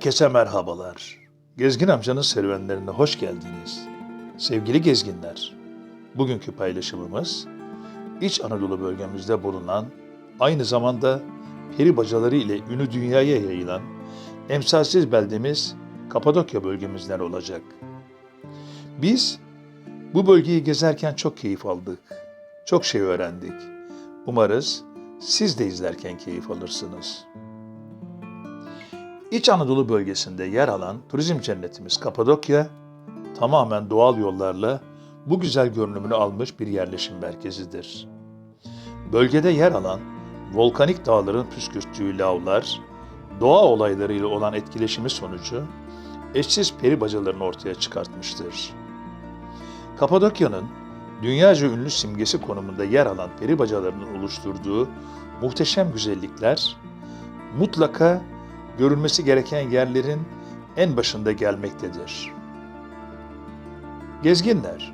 Herkese merhabalar. Gezgin amcanın serüvenlerine hoş geldiniz. Sevgili gezginler, bugünkü paylaşımımız İç Anadolu bölgemizde bulunan, aynı zamanda peri bacaları ile ünü dünyaya yayılan emsalsiz beldemiz Kapadokya bölgemizden olacak. Biz bu bölgeyi gezerken çok keyif aldık. Çok şey öğrendik. Umarız siz de izlerken keyif alırsınız. İç Anadolu bölgesinde yer alan turizm cennetimiz Kapadokya, tamamen doğal yollarla bu güzel görünümünü almış bir yerleşim merkezidir. Bölgede yer alan volkanik dağların püskürttüğü lavlar, doğa olaylarıyla olan etkileşimi sonucu eşsiz peri bacalarını ortaya çıkartmıştır. Kapadokya'nın dünyaca ünlü simgesi konumunda yer alan peri bacalarının oluşturduğu muhteşem güzellikler mutlaka görülmesi gereken yerlerin en başında gelmektedir. Gezginler,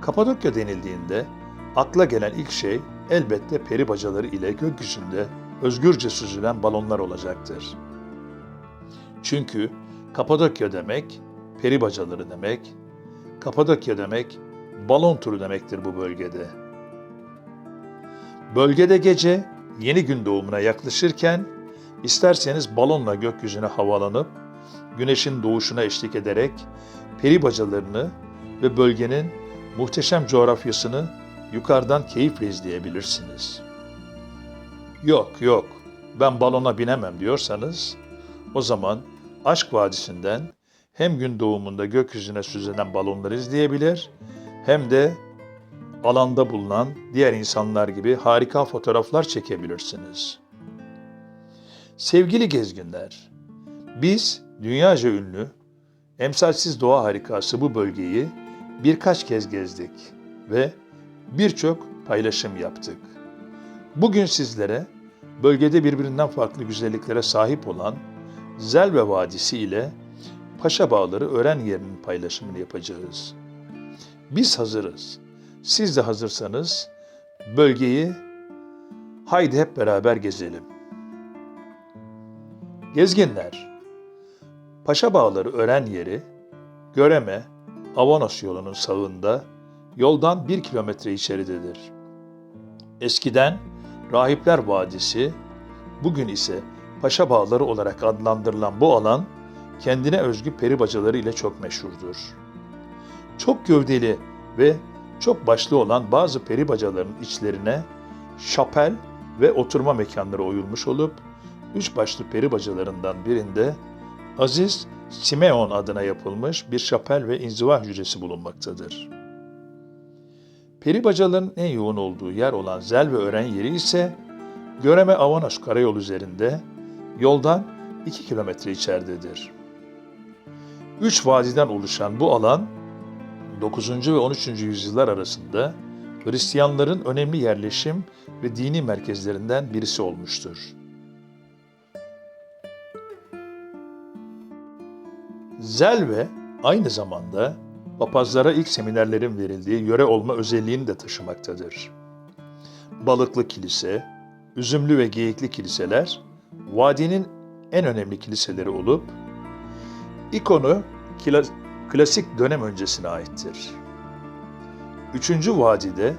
Kapadokya denildiğinde akla gelen ilk şey elbette peri bacaları ile gökyüzünde özgürce süzülen balonlar olacaktır. Çünkü Kapadokya demek, peri bacaları demek, Kapadokya demek, balon turu demektir bu bölgede. Bölgede gece yeni gün doğumuna yaklaşırken isterseniz balonla gökyüzüne havalanıp güneşin doğuşuna eşlik ederek peri bacalarını ve bölgenin muhteşem coğrafyasını yukarıdan keyifle izleyebilirsiniz. Yok yok ben balona binemem diyorsanız o zaman Aşk Vadisi'nden hem gün doğumunda gökyüzüne süzülen balonları izleyebilir hem de alanda bulunan diğer insanlar gibi harika fotoğraflar çekebilirsiniz. Sevgili gezginler, biz dünyaca ünlü, emsalsiz doğa harikası bu bölgeyi birkaç kez gezdik ve birçok paylaşım yaptık. Bugün sizlere bölgede birbirinden farklı güzelliklere sahip olan Zelve Vadisi ile Paşa Bağları öğren yerinin paylaşımını yapacağız. Biz hazırız. Siz de hazırsanız bölgeyi haydi hep beraber gezelim. Gezginler, Paşa Bağları öğren yeri, Göreme, Avanos yolunun sağında, yoldan bir kilometre içeridedir. Eskiden Rahipler Vadisi, bugün ise Paşa Bağları olarak adlandırılan bu alan, kendine özgü peri bacaları ile çok meşhurdur. Çok gövdeli ve çok başlı olan bazı peri bacalarının içlerine şapel ve oturma mekanları oyulmuş olup, üç başlı peri bacalarından birinde Aziz Simeon adına yapılmış bir şapel ve inziva hücresi bulunmaktadır. Peri bacaların en yoğun olduğu yer olan Zel ve Ören yeri ise Göreme Avanos karayolu üzerinde yoldan 2 kilometre içeridedir. Üç vadiden oluşan bu alan 9. ve 13. yüzyıllar arasında Hristiyanların önemli yerleşim ve dini merkezlerinden birisi olmuştur. Zelve aynı zamanda papazlara ilk seminerlerin verildiği yöre olma özelliğini de taşımaktadır. Balıklı Kilise, Üzümlü ve Geyikli kiliseler vadinin en önemli kiliseleri olup ikonu kla- klasik dönem öncesine aittir. Üçüncü vadide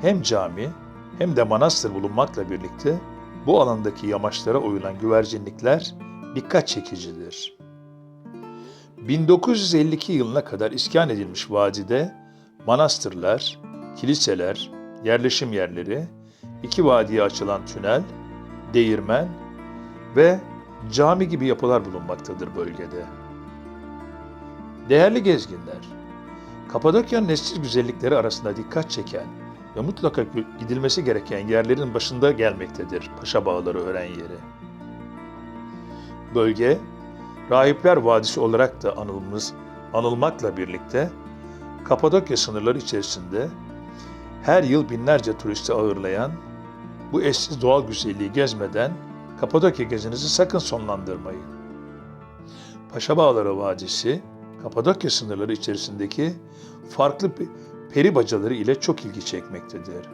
hem cami hem de manastır bulunmakla birlikte bu alandaki yamaçlara oyulan güvercinlikler dikkat çekicidir. 1952 yılına kadar iskan edilmiş vadide manastırlar, kiliseler, yerleşim yerleri, iki vadiye açılan tünel, değirmen ve cami gibi yapılar bulunmaktadır bölgede. Değerli gezginler, Kapadokya'nın eşsiz güzellikleri arasında dikkat çeken ve mutlaka gidilmesi gereken yerlerin başında gelmektedir Paşa Bağları öğren yeri. Bölge, Rahipler Vadisi olarak da anılmız, anılmakla birlikte Kapadokya sınırları içerisinde her yıl binlerce turisti ağırlayan bu eşsiz doğal güzelliği gezmeden Kapadokya gezinizi sakın sonlandırmayın. Paşa Bağları Vadisi, Kapadokya sınırları içerisindeki farklı peri bacaları ile çok ilgi çekmektedir.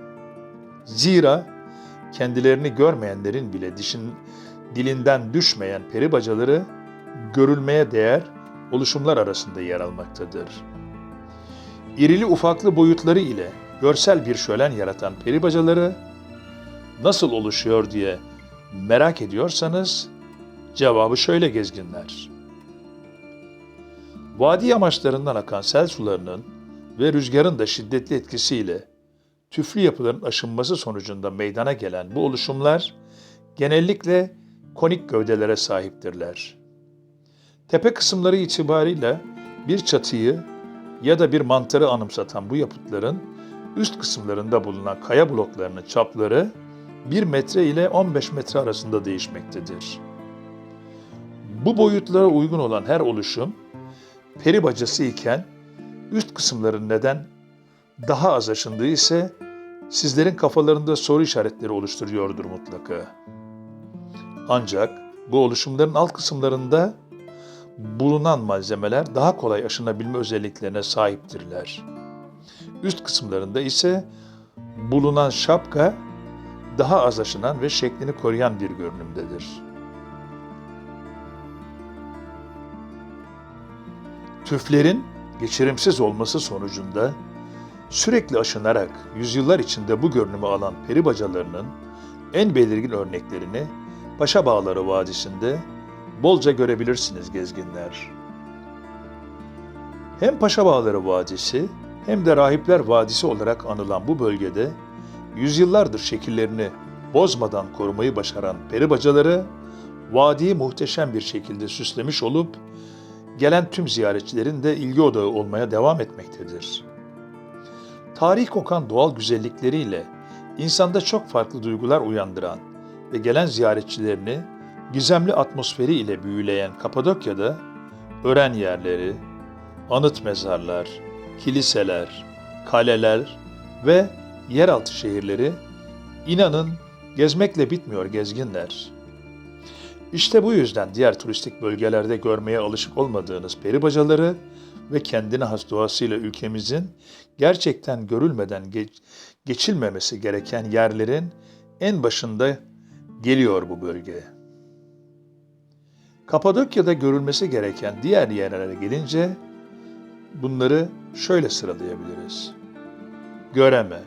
Zira kendilerini görmeyenlerin bile dişin, dilinden düşmeyen peri bacaları görülmeye değer oluşumlar arasında yer almaktadır. İrili ufaklı boyutları ile görsel bir şölen yaratan peri bacaları nasıl oluşuyor diye merak ediyorsanız cevabı şöyle gezginler. Vadi yamaçlarından akan sel sularının ve rüzgarın da şiddetli etkisiyle tüflü yapıların aşınması sonucunda meydana gelen bu oluşumlar genellikle konik gövdelere sahiptirler. Tepe kısımları itibariyle bir çatıyı ya da bir mantarı anımsatan bu yapıtların üst kısımlarında bulunan kaya bloklarının çapları 1 metre ile 15 metre arasında değişmektedir. Bu boyutlara uygun olan her oluşum peri bacası iken üst kısımların neden daha az aşındığı ise sizlerin kafalarında soru işaretleri oluşturuyordur mutlaka. Ancak bu oluşumların alt kısımlarında bulunan malzemeler daha kolay aşınabilme özelliklerine sahiptirler. Üst kısımlarında ise bulunan şapka daha az aşınan ve şeklini koruyan bir görünümdedir. Tüflerin geçirimsiz olması sonucunda sürekli aşınarak yüzyıllar içinde bu görünümü alan peri bacalarının en belirgin örneklerini Paşa Bağları Vadisi'nde bolca görebilirsiniz gezginler. Hem Paşa Bağları Vadisi hem de Rahipler Vadisi olarak anılan bu bölgede yüzyıllardır şekillerini bozmadan korumayı başaran peri bacaları vadiyi muhteşem bir şekilde süslemiş olup gelen tüm ziyaretçilerin de ilgi odağı olmaya devam etmektedir. Tarih kokan doğal güzellikleriyle insanda çok farklı duygular uyandıran ve gelen ziyaretçilerini gizemli atmosferi ile büyüleyen Kapadokya'da ören yerleri, anıt mezarlar, kiliseler, kaleler ve yeraltı şehirleri inanın gezmekle bitmiyor gezginler. İşte bu yüzden diğer turistik bölgelerde görmeye alışık olmadığınız peri bacaları ve kendine has doğasıyla ülkemizin gerçekten görülmeden geç, geçilmemesi gereken yerlerin en başında geliyor bu bölge. Kapadokya'da görülmesi gereken diğer yerlere gelince bunları şöyle sıralayabiliriz. Göreme,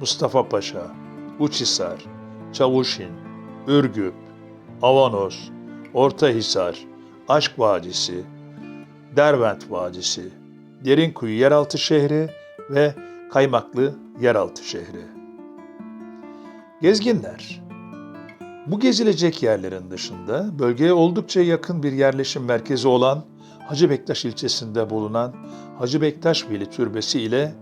Mustafa Paşa, Uçhisar, Çavuşin, Ürgüp, Avanos, Ortahisar, Aşk Vadisi, Dervent Vadisi, Derinkuyu Yeraltı Şehri ve Kaymaklı Yeraltı Şehri. Gezginler, bu gezilecek yerlerin dışında bölgeye oldukça yakın bir yerleşim merkezi olan Hacı Bektaş ilçesinde bulunan Hacı Bektaş Veli Türbesi ile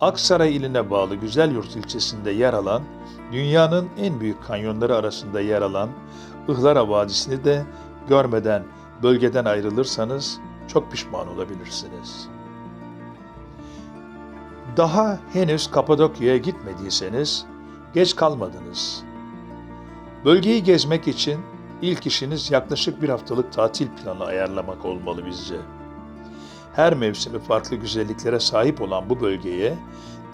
Aksaray iline bağlı Güzelyurt ilçesinde yer alan, dünyanın en büyük kanyonları arasında yer alan Ihlara Vadisi'ni de görmeden bölgeden ayrılırsanız çok pişman olabilirsiniz. Daha henüz Kapadokya'ya gitmediyseniz geç kalmadınız. Bölgeyi gezmek için ilk işiniz yaklaşık bir haftalık tatil planı ayarlamak olmalı bizce. Her mevsimi farklı güzelliklere sahip olan bu bölgeye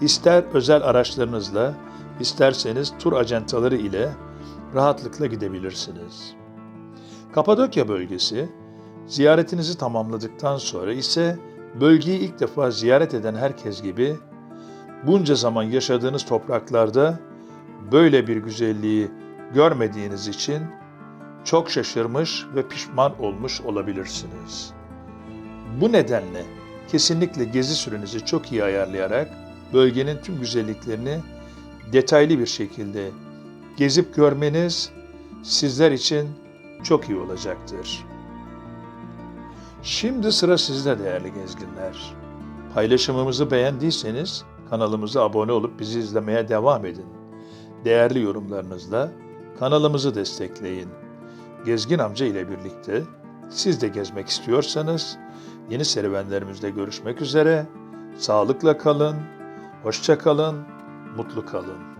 ister özel araçlarınızla, isterseniz tur acentaları ile rahatlıkla gidebilirsiniz. Kapadokya bölgesi, ziyaretinizi tamamladıktan sonra ise bölgeyi ilk defa ziyaret eden herkes gibi bunca zaman yaşadığınız topraklarda böyle bir güzelliği görmediğiniz için çok şaşırmış ve pişman olmuş olabilirsiniz. Bu nedenle kesinlikle gezi sürenizi çok iyi ayarlayarak bölgenin tüm güzelliklerini detaylı bir şekilde gezip görmeniz sizler için çok iyi olacaktır. Şimdi sıra sizde değerli gezginler. Paylaşımımızı beğendiyseniz kanalımıza abone olup bizi izlemeye devam edin. Değerli yorumlarınızla kanalımızı destekleyin. Gezgin amca ile birlikte siz de gezmek istiyorsanız yeni serüvenlerimizde görüşmek üzere. Sağlıkla kalın, hoşça kalın, mutlu kalın.